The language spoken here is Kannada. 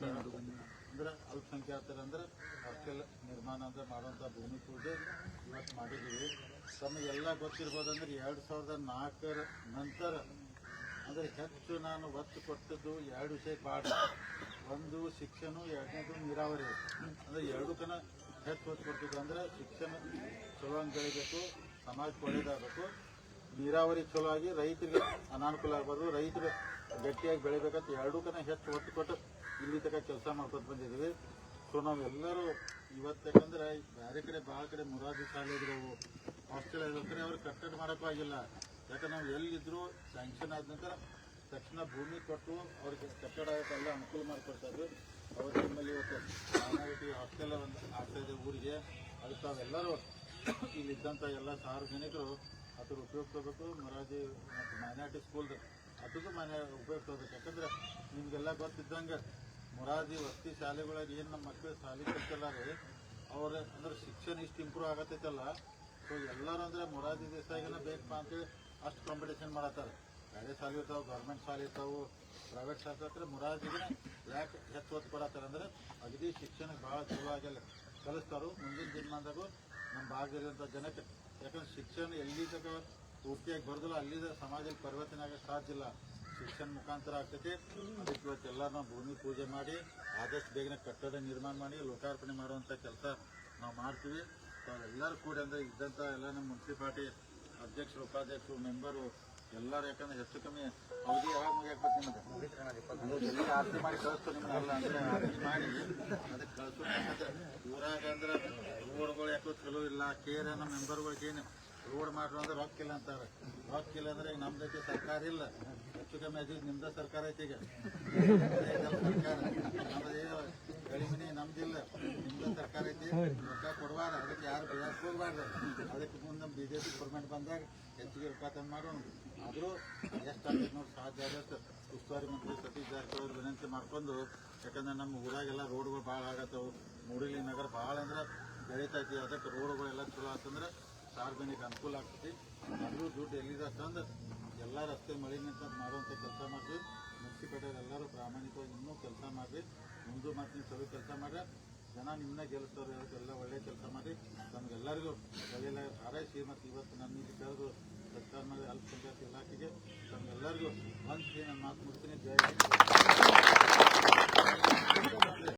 ಇವತ್ತು ಅಂದ್ರೆ ಅಲ್ಪಸಂಖ್ಯಾತರ ಅಂದ್ರೆ ಹಾಸ್ಟೆಲ್ ನಿರ್ಮಾಣ ಅಂದ್ರೆ ಮಾಡುವಂಥ ಭೂಮಿ ಪೂಜೆ ಇವತ್ತು ಮಾಡಿದ್ದೀವಿ. ತಮಗೆಲ್ಲ ಗೊತ್ತಿರ್ಬೋದಂದ್ರೆ ಎರಡು ಸಾವಿರದ ನಾಲ್ಕರ ನಂತರ ಅಂದ್ರೆ ಹೆಚ್ಚು ನಾನು ಒತ್ತು ಕೊಟ್ಟದ್ದು ಎರಡು ವಿಷಯ ಪಾಠ. ಒಂದು ಶಿಕ್ಷಣ, ಎರಡನೇದು ನೀರಾವರಿ. ಅಂದ್ರೆ ಎರಡು ಕನ ಹೆಚ್ಚು ಒತ್ತು ಕೊಡ್ತಿದ್ದು ಅಂದ್ರೆ ಶಿಕ್ಷಣ ಚಲೋ ಬೆಳಿಬೇಕು ಸಮಾಜಕ್ಕೆ ಒಳ್ಳೇದಾಗಬೇಕು. ನೀರಾವರಿ ಚಲೋ ಆಗಿ ರೈತರಿಗೆ ಅನಾನುಕೂಲ ಆಗ್ಬಾರ್ದು. ರೈತರು ಗಟ್ಟಿಯಾಗಿ ಬೆಳಿಬೇಕಂತ ಎರಡೂ ಕನ ಹೆಚ್ಚು ಒತ್ತು ಕೊಟ್ಟು ಇಲ್ಲಿ ತನಕ ಕೆಲಸ ಮಾಡ್ಕೊತ ಬಂದಿದ್ದೀವಿ. ಸೊ ನಾವೆಲ್ಲರೂ ಇವತ್ತು ಯಾಕಂದ್ರೆ ಬೇರೆ ಕಡೆ ಭಾಳ ಕಡೆ ಮುರಾದಿ ಶಾಲೆ ಇದ್ರವು ಹಾಸ್ಟೆಲ್ ಇದ್ರೆ ಅವ್ರು ಕಟ್ಟಡ ಮಾಡೋಕ್ಕೂ ಆಗಿಲ್ಲ. ಯಾಕಂದ್ರೆ ನಾವು ಎಲ್ಲಿದ್ರು ಸ್ಯಾಂಕ್ಷನ್ ಆದ ನಂತರ ತಕ್ಷಣ ಭೂಮಿ ಕೊಟ್ಟು ಅವ್ರಿಗೆ ಕಟ್ಟಡ ಎಲ್ಲ ಅನುಕೂಲ ಮಾಡಿಕೊಡ್ತಾರೆ ಅವ್ರ ನಿಮ್ಮಲ್ಲಿ ಇವತ್ತು ಹಾಸ್ಟೆಲ್ ಒಂದು ಆಗ್ತಾ ಇದೆ ಊರಿಗೆ. ಅದಕ್ಕೆ ತಾವೆಲ್ಲರೂ ಇಲ್ಲಿದ್ದಂಥ ಎಲ್ಲ ಸಾರ್ವಜನಿಕರು ಅದ್ರ ಉಪಯೋಗ ತಗೋಬೇಕು ಮೊರಾಜಿ ಮತ್ತು ಮೈನಾರಿಟಿ ಸ್ಕೂಲ್ದು ಅದಕ್ಕೂ ಮನೆ ಉಪಯೋಗ ತಗೋಬೇಕು ಯಾಕಂದ್ರೆ ನಿಮಗೆಲ್ಲ ಗೊತ್ತಿದ್ದಂಗೆ ಮೊರಾರ್ಜಿ ವಸತಿ ಶಾಲೆಗಳಿಗೆ ಏನು ನಮ್ಮ ಮಕ್ಕಳು ಶಾಲೆ ಕಲ್ತಲ್ಲ ರೀ, ಅವ್ರ ಅಂದ್ರೆ ಶಿಕ್ಷಣ ಇಷ್ಟು ಇಂಪ್ರೂವ್ ಆಗತ್ತೈತಲ್ಲ. ಸೊ ಎಲ್ಲರೂ ಅಂದ್ರೆ ಮೊರಾಜಿ ದೇಶಾಗಿನ ಬೇಕಪ್ಪ ಅಂತೇಳಿ ಅಷ್ಟು ಕಾಂಪಿಟೇಷನ್ ಮಾಡತ್ತಾರೆ. ಬೇರೆ ಶಾಲೆ ಇರ್ತಾವೆ ಗೌರ್ಮೆಂಟ್ ಶಾಲೆ ಇರ್ತಾವೆ ಪ್ರೈವೇಟ್ ಶಾಲೆ ಹತ್ರ ಮುರಾಜಿಗೆ ಯಾಕೆ ಹೆಚ್ಚು ಒತ್ತು ಕೊಡತ್ತಾರೆ ಅಂದ್ರೆ ಅಗದಿ ಶಿಕ್ಷಣಕ್ಕೆ ಭಾಳ ಚಲೋ ಆಗಿಲ್ಲ. ಕಲಿಸ್ತಾರು. ಮುಂದಿನ ದಿನಮಾನದಾಗೂ ನಮ್ಮ ಭಾಗದಲ್ಲಿರುವಂಥ ಜನಕ್ಕೆ, ಯಾಕಂದ್ರೆ ಶಿಕ್ಷಣ ಎಲ್ಲಿ ತನಕ ಪೂರ್ತಿಯಾಗಿ ಬರೋದಿಲ್ಲ, ಅಲ್ಲಿದ ಸಮಾಜದಲ್ಲಿ ಪರಿವರ್ತನೆ ಆಗಕ್ಕೆ ಸಾಧ್ಯ ಇಲ್ಲ. ಶಿಕ್ಷಣ ಮುಖಾಂತರ ಆಗ್ತೈತಿ. ಅದಕ್ಕೆ ಇವತ್ತೆಲ್ಲ ನಾವು ಭೂಮಿ ಪೂಜೆ ಮಾಡಿ, ಆದಷ್ಟು ಬೇಗನೆ ಕಟ್ಟಡ ನಿರ್ಮಾಣ ಮಾಡಿ, ಲೋಕಾರ್ಪಣೆ ಮಾಡುವಂಥ ಕೆಲಸ ನಾವು ಮಾಡ್ತೀವಿ. ತಾವೆಲ್ಲರೂ ಕೂಡ ಅಂದ್ರೆ ಇದ್ದಂಥ ಎಲ್ಲ ನಮ್ಮ ಮುನ್ಸಿಪಾಲ್ಟಿ ಅಧ್ಯಕ್ಷರು, ಉಪಾಧ್ಯಕ್ಷರು, ಮೆಂಬರು ಎಲ್ಲರೂ ಯಾಕಂದ್ರೆ ಹೆಚ್ಚು ಕಮ್ಮಿ ಅವಧಿ ಯಾವಾಗ ಮುಗಿಯಾಕ್ಬೇಕು ನಿಮಗೆ? ಜಲ್ದಿ ಆರತಿ ಮಾಡಿ ಕಳಿಸ್ತು ಅಲ್ಲ ಅಂದ್ರೆ ಆರತಿ ಮಾಡಿ ಅದಕ್ಕೆ ಕಳಿಸು ಊರಾಗ ಅಂದ್ರೆ ರೋಡ್ಗಳು ಯಾಕೋ ಚಲೋ ಇಲ್ಲ ಕೇರ್ ನಮ್ಮ ಮೆಂಬರ್ಗಳಿಗೆ ಏನು ರೋಡ್ ಮಾಡ್ರು ಅಂದ್ರೆ ರೊಕ್ಕ ಇಲ್ಲ ಅಂತಾರೆ. ರೊಕ್ಕ ಇಲ್ಲ ಅಂದ್ರೆ ಈಗ ನಮ್ದೈತಿ ಸರ್ಕಾರ ಇಲ್ಲ. ಹೆಚ್ಚು ಕಮ್ಮಿ ಅದು ನಿಮ್ದ ಸರ್ಕಾರ ಐತಿ ಈಗ. ನಮ್ದೇ ಸರ್ಕಾರ. ನಮ್ಮದೇ ಕಡಿಮೆ ನಮ್ದಿಲ್ಲ. ನಿಮ್ದ ಸರ್ಕಾರ ಐತಿ. ಅದಕ್ಕೆ ಮುಂದೆ ಬಿ ಜೆ ಪಿ ಗೌರ್ಮೆಂಟ್ ಬಂದಾಗ ಹೆಚ್ಚಿಗೆ ತಂದು ಮಾಡೋಣ ಆದರೂ ಎಷ್ಟಾಗ್ತದೆ ನೋಡಿ ಸಾಧ್ಯ ಆದಷ್ಟು ಉಸ್ತುವಾರಿ ಮಂತ್ರಿ ಸತೀಶ್ ಜಾರಕಿಹೊಳಿ ವಿನಂತಿ ಮಾಡ್ಕೊಂಡು ಯಾಕಂದ್ರೆ ನಮ್ಮ ಊರಾಗೆಲ್ಲ ರೋಡ್ಗಳು ಭಾಳ ಆಗತ್ತವು ಮೂಡಿಲಿ ನಗರ ಭಾಳ ಅಂದ್ರೆ ಬೆಳೀತೈತಿ ಅದಕ್ಕೆ ರೋಡ್ಗಳೆಲ್ಲ ಚಲೋ ಆತಂದ್ರೆ ಸಾರ್ವಜನಿಕ ಅನುಕೂಲ ಆಗ್ತೈತಿ ಆದರೂ ದುಡ್ಡು ಎಲ್ಲಿದೆ ತಂದು ಎಲ್ಲ ರಸ್ತೆ ಮಳೆ ನಿಂತ ಮಾಡುವಂಥ ಕೆಲಸ ಮಾಡ್ರಿ ಮುನ್ಸಿಪಾಲ್ಟಿಯವ್ರು ಪ್ರಾಮಾಣಿಕವಾಗಿ ಇನ್ನೂ ಕೆಲಸ ಮಾಡಿರಿ ಮುಂದೆ ಮತ್ತೆ ನೀವು ಚಲೋ ಕೆಲಸ ಮಾಡ್ರಿ ಜನ ನಿಮ್ಮನ್ನೇ ಗೆಲ್ಲಿಸ್ತಾರೆ ಎಲ್ಲ ಒಳ್ಳೆ ಕೆಲಸ ಮಾಡಿ, ನಮಗೆಲ್ಲರಿಗೂ ಒಳ್ಳೆಯ ಹಾರೈಸಿ ಮತ್ತು ಇವತ್ತು ನನ್ನ ಇಲ್ಲಿ ಕರೆದು ಸರ್ಕಾರ ಮಾಡಿ ಅಲ್ಪಸಂಖ್ಯಾತ ಇಲಾಖೆಗೆ ತಮಗೆಲ್ಲರಿಗೂ ಒಂದು ನಾನು ಮಾತು ಮುಡ್ತೀನಿ ಜಯ